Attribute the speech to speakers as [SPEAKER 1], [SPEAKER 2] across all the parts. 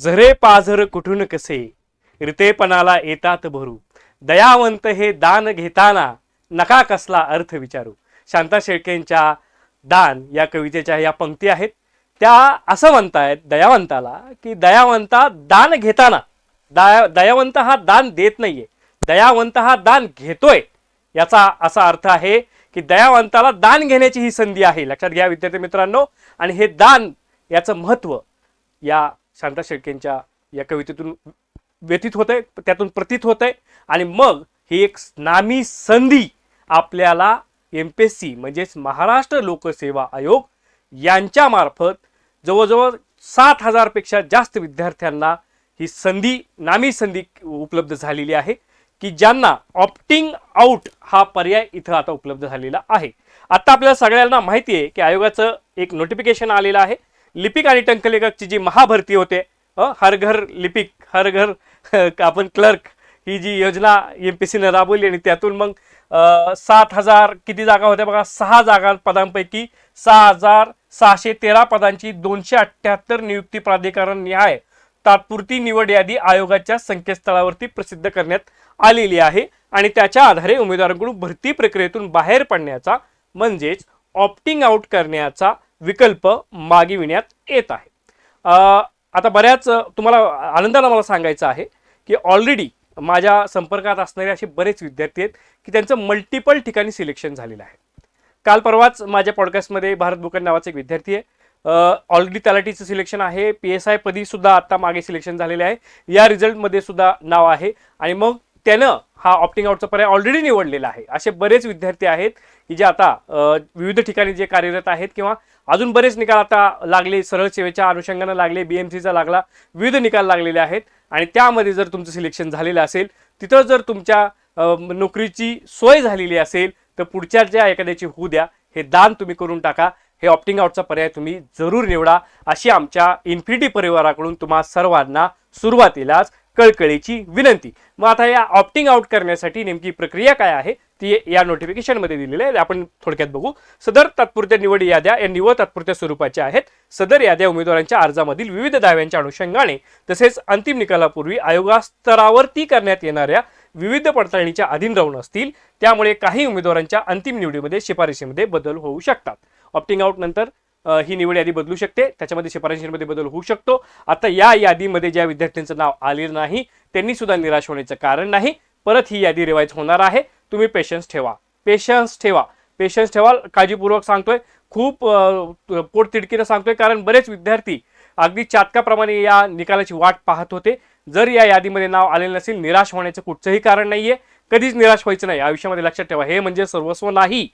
[SPEAKER 1] झरे पाझर कुठून कसे? रितेपणाला येतात भरू. दयावंत हे दान घेताना नका कसला अर्थ विचारू. शांता शेळकेंच्या दान या कवितेच्या या पंक्ती आहेत. त्या असं म्हणतायत दयावंताला की दयावंता दान घेताना दया दयावंत हा दान देत नाहीये. दयावंत हा दान घेतोय. याचा असा अर्थ आहे की दयावंताला दान घेण्याची ही संधी आहे. लक्षात घ्या विद्यार्थी मित्रांनो. आणि हे दान याचं महत्त्व या शांता शेळकेंच्या या कवितेतून व्यतीत होतंय त्यातून प्रतीत होतंय. आणि मग ही एक नामी संधी आपल्याला एम पी एस सी म्हणजेच महाराष्ट्र लोकसेवा आयोग यांच्यामार्फत जवळजवळ सात हजारपेक्षा जास्त विद्यार्थ्यांना ही संधी नामी संधी उपलब्ध झालेली आहे की ज्यांना ऑप्टिंग आउट हा पर्याय इथं आता उपलब्ध झालेला आहे. आता आपल्याला सगळ्यांना माहिती आहे की आयोगाचं एक नोटिफिकेशन आलेलं आहे. लिपिक आणि टंकलेखकची जी महाभरती होते हर घर लिपिक हर घर आपण क्लर्क ही जी योजना एम पी सीनं राबवली आणि त्यातून मग सात हजार किती जागा होत्या बघा सहा जागा पदांपैकी सहा हजार सहाशे तेरा पदांची दोनशे अठ्ठ्याहत्तर नियुक्ती प्राधिकरण न्याय तात्पुरती निवड यादी आयोगाच्या संकेतस्थळावरती प्रसिद्ध करण्यात आलेली आहे आणि त्याच्या आधारे उमेदवारांकडून भरती प्रक्रियेतून बाहेर पडण्याचा म्हणजेच ऑप्टिंग आउट करण्याचा विकल्प मागविण्यात येत आहे. आता बऱ्याच तुम्हाला आनंदाला मला सांगायचं आहे की ऑलरेडी माझ्या संपर्कात असणारे असे बरेच विद्यार्थी आहेत की त्यांचं मल्टिपल ठिकाणी सिलेक्शन झालेलं आहे. काल परवाच माझ्या पॉडकास्टमध्ये भारत बुकन नावाचा एक विद्यार्थी आहे. ऑलरेडी तलाठीचं सिलेक्शन आहे. पी एस आय पदीसुद्धा आत्ता मागे सिलेक्शन झालेले आहे. या रिझल्टमध्ये सुद्धा नाव आहे. आणि मग त्यानं हा ऑप्टिंग आउटचा पर्याय ऑलरेडी निवडलेला आहे. असे बरेच विद्यार्थी आहेत की जे आता विविध ठिकाणी जे कार्यरत आहेत किंवा अजून बरेच निकाल आता लागले सरळ सेवेच्या अनुषंगानं लागले बी एम सीचा लागला विविध निकाल लागलेले आहेत. आणि त्यामध्ये जर तुमचं सिलेक्शन झालेलं असेल तिथं जर तुमच्या नोकरीची सोय झालेली असेल तर पुढच्या ज्या एखाद्याची होऊ द्या. हे दान तुम्ही करून टाका. हे ऑप्टिंग आउटचा पर्याय तुम्ही जरूर निवडा. अशी आमच्या इन्फिनिटी परिवाराकडून तुम्हा सर्वांना सुरुवातीलाच कळकळीची विनंती. मग आता या ऑप्टिंग आउट करण्यासाठी नेमकी प्रक्रिया काय आहे? ती या नोटिफिकेशनमध्ये दिलेली आहे. आपण थोडक्यात बघू. सदर तात्पुरत्या निवड याद्या या निवड तात्पुरत्या स्वरूपाच्या आहेत. सदर याद्या उमेदवारांच्या अर्जामधील विविध दाव्यांच्या अनुषंगाने तसेच अंतिम निकालापूर्वी आयोगास्तरावरती करण्यात येणाऱ्या विविध पडताळणीच्या अधीन राहून असतील. त्यामुळे काही उमेदवारांच्या अंतिम निवडीमध्ये शिफारशीमध्ये बदल होऊ शकतात. ऑप्टिंग आउट नंतर ही निवड यादी बदलू शकते. त्याच्यामध्ये शिफारशींमध्ये बदल होऊ शकतो. आता या यादीमध्ये ज्या विद्यार्थ्यांचं नाव आलेलं नाही त्यांनी सुद्धा निराश होण्याचं कारण नाही. परत ही यादी रिवाईज होणार आहे. तुम्ही पेशन्स ठेवा. पेशन्स ठेवा. पेशन्स ठेवा काळजीपूर्वक सांगतोय. खूप अ, पोटतिडकीनं सांगतोय कारण बरेच विद्यार्थी अगदी चातकाप्रमाणे या निकालाची वाट पाहत होते. जर या यादीमध्ये नाव आलेलं नसेल निराश होण्याचं कुठचंही कारण नाही आहे कधीच निराश व्हायचं नाही. आयुष्यामध्ये लक्षात ठेवा. हे म्हणजे सर्वस्व नाही.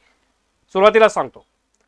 [SPEAKER 1] सुरुवातीला सांगतो.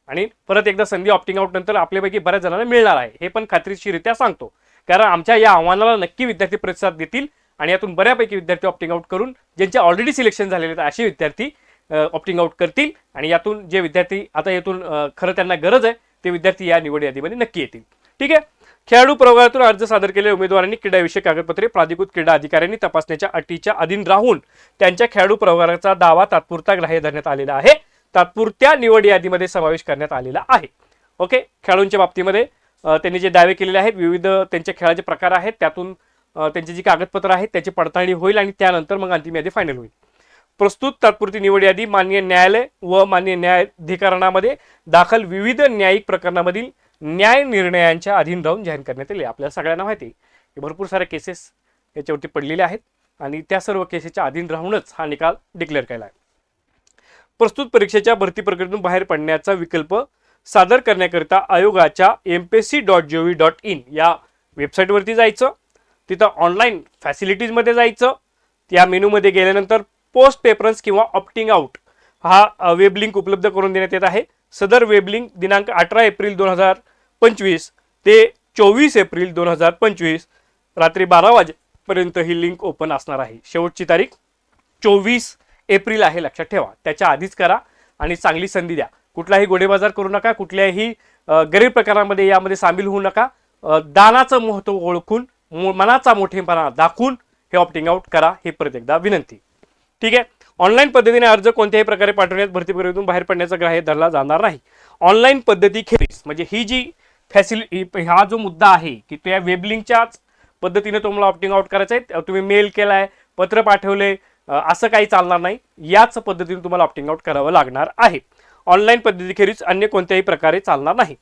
[SPEAKER 1] आणि परत एकदा संधी ऑप्टिंग आउट नंतर आपल्यापैकी बऱ्याच जणांना मिळणार आहे. हे पण खात्रीशीरित्या सांगतो. कारण आमच्या या आव्हानाला नक्की विद्यार्थी प्रतिसाद देतील. आणि यातून बऱ्यापैकी विद्यार्थी ऑप्टिंग आउट करून ज्यांचे ऑलरेडी सिलेक्शन झालेले आहेत असे विद्यार्थी ऑप्टिंग आउट करतील आणि यातून जे विद्यार्थी आता यातून खरं त्यांना गरज आहे ते विद्यार्थी या निवड यादीमध्ये नक्की येतील. ठीक आहे? खेळाडू प्रवर्गातून अर्ज सादर केलेल्या उमेदवारांनी क्रीडाविषयक कागदपत्रे प्राधिकृत क्रीडा अधिकाऱ्यांनी तपासण्याच्या अटीच्या अधीन राहून त्यांच्या खेळाडू प्रवर्गाचा दावा तात्पुरता ग्राह्य धरण्यात आलेला आहे. तात्पुरत्या निवड यादीमध्ये समावेश करण्यात आलेला आहे. ओके? खेळाडूंच्या बाबतीमध्ये त्यांनी जे दावे केलेले आहेत विविध त्यांच्या खेळाचे प्रकार आहेत त्यातून त्यांची जी कागदपत्र आहेत त्याची पडताळणी होईल आणि त्यानंतर मग अंतिम यादी फायनल होईल. प्रस्तुत तात्पुरती निवड यादी मान्य न्यायालय व मान्य न्यायाधिकरणामध्ये दाखल विविध न्यायिक प्रकरणामधील न्याय निर्णयांच्या अधीन राहून जाहीर करण्यात येईल. आपल्याला सगळ्यांना माहिती आहे. की भरपूर साऱ्या केसेस याच्यावरती पडलेल्या आहेत आणि त्या सर्व केसेसच्या अधीन राहूनच हा निकाल डिक्लेअर केला आहे. प्रस्तुत परीक्षेच्या भरती प्रक्रियेतून बाहेर पडण्याचा विकल्प सादर करण्याकरिता आयोगाच्या M P C dot G O V dot in या वेबसाईटवरती जायचं. तिथं ऑनलाईन फॅसिलिटीजमध्ये जायचं. त्या मेनूमध्ये गेल्यानंतर पोस्ट पेपरन्स किंवा ऑप्टिंग आउट हा वेब लिंक उपलब्ध करून देण्यात येत आहे. सदर वेब लिंक दिनांक अठरा एप्रिल दोन हजार पंचवीस ते चोवीस एप्रिल दोन हजार पंचवीस रात्री बारा वाजेपर्यंत ही लिंक ओपन असणार आहे. शेवटची तारीख चोवीस एप्रिल आहे लक्षात ठेवा. त्याच्या आधीच करा आणि चांगली संधी द्या. कुठलाही गोडेबाजार करू नका. कुठल्याही गरीब प्रकारामध्ये यामध्ये सामील होऊ नका. दानाचं महत्त्व ओळखून मनाचा मोठेपणा दाखवून हे ऑप्टिंग आउट करा ही परत एकदा विनंती. ठीक आहे? ऑनलाईन पद्धतीने अर्ज कोणत्याही प्रकारे पाठवण्यात भरती प्रक्रियेतून बाहेर पडण्याचा ग्राह्य धरला जाणार नाही. ऑनलाईन पद्धती खेरीस म्हणजे ही जी फॅसिलिटी हा जो मुद्दा आहे की त्या वेबलिंकच्याच पद्धतीने तुम्हाला ऑप्टिंग आउट करायचं आहे तुम्ही मेल केलाय पत्र पाठवले असं काही चालणार नाही. याच पद्धतीने तुम्हाला ऑप्टिंग आउट करावं लागणार आहे. ऑनलाईन पद्धतीखेरीज अन्य कोणत्याही प्रकारे चालणार नाही.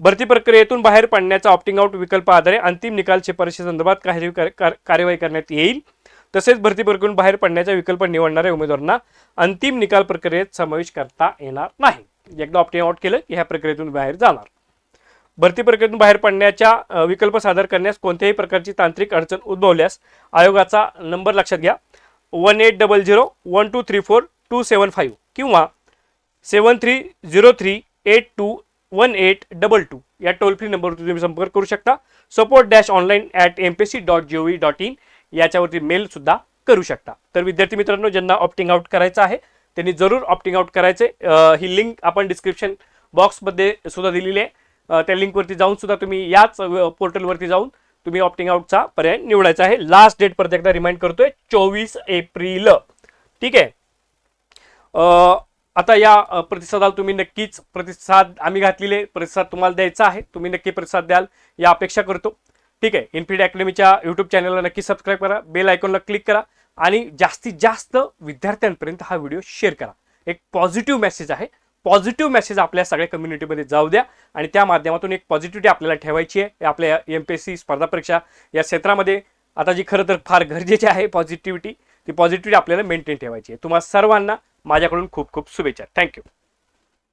[SPEAKER 1] भरती प्रक्रियेतून बाहेर पडण्याचा ऑप्टिंग आउट विकल्प आधारे अंतिम निकाल शिफारशीसंदर्भात कार्य- कार- कार्यवाही करण्यात येईल. तसेच भरती प्रक्रियेतून बाहेर पडण्याचा विकल्प निवडणाऱ्या उमेदवारांना अंतिम निकाल प्रक्रियेत समावेश करता येणार नाही. एकदा ऑप्टिंग आउट केलं की ह्या प्रक्रियेतून बाहेर जाणार. भरती प्रक्रियेतून बाहेर पडण्याच्या विकल्प सादर करण्यास कोणत्याही प्रकारची तांत्रिक अडचण उद्भवल्यास आयोगाचा नंबर लक्षात घ्या. One eight double zero one two three four two seven five किंवा seven three zero three eight two one eight double two या टोल फ्री नंबरवर तुम्ही संपर्क करू शकता. Support dash online at M P C dot G O V dot in याच्यावरती मेलसुद्धा करू शकता. तर विद्यार्थी मित्रांनो ज्यांना ऑप्टिंग आउट करायचं आहे त्यांनी जरूर ऑप्टिंग आउट करायचे. ही लिंक आपण डिस्क्रिप्शन बॉक्समध्ये सुद्धा दिलेली आहे. त्या लिंकवरती जाऊन सुद्धा तुम्ही याच पोर्टलवरती जाऊन तुम्ही ऑप्टिंग आउटचा पर्याय निवडायचा आहे. लास्ट डेट परत एकदा रिमाइंड करतोय चोवीस एप्रिल. ठीक आहे? आता या प्रतिसादाला तुम्ही नक्कीच प्रतिसाद आम्ही घातलेले प्रतिसाद तुम्हाला द्यायचा आहे. तुम्ही नक्की प्रतिसाद द्याल या अपेक्षा करतो. ठीक आहे इन्फिड अकॅडमीच्या यूट्यूब चॅनलला नक्की सबस्क्राईब करा बेल आयकॉनला क्लिक करा आणि जास्तीत जास्त विद्यार्थ्यांपर्यंत हा व्हिडिओ शेअर करा. एक पॉझिटिव्ह मेसेज आहे. पॉझिटिव्ह मेसेज आपल्या सगळ्या कम्युनिटीमध्ये जाऊ द्या आणि त्या माध्यमातून एक पॉझिटिव्हिटी आपल्याला ठेवायची आहे. आपल्या एम पी एस सी स्पर्धा परीक्षा या क्षेत्रामध्ये आता जी खरं तर फार गरजेची आहे पॉझिटिव्हिटी ती पॉझिटिव्हिटी आपल्याला मेंटेन ठेवायची आहे. तुम्हाला सर्वांना माझ्याकडून खूप खूप शुभेच्छा. थँक्यू.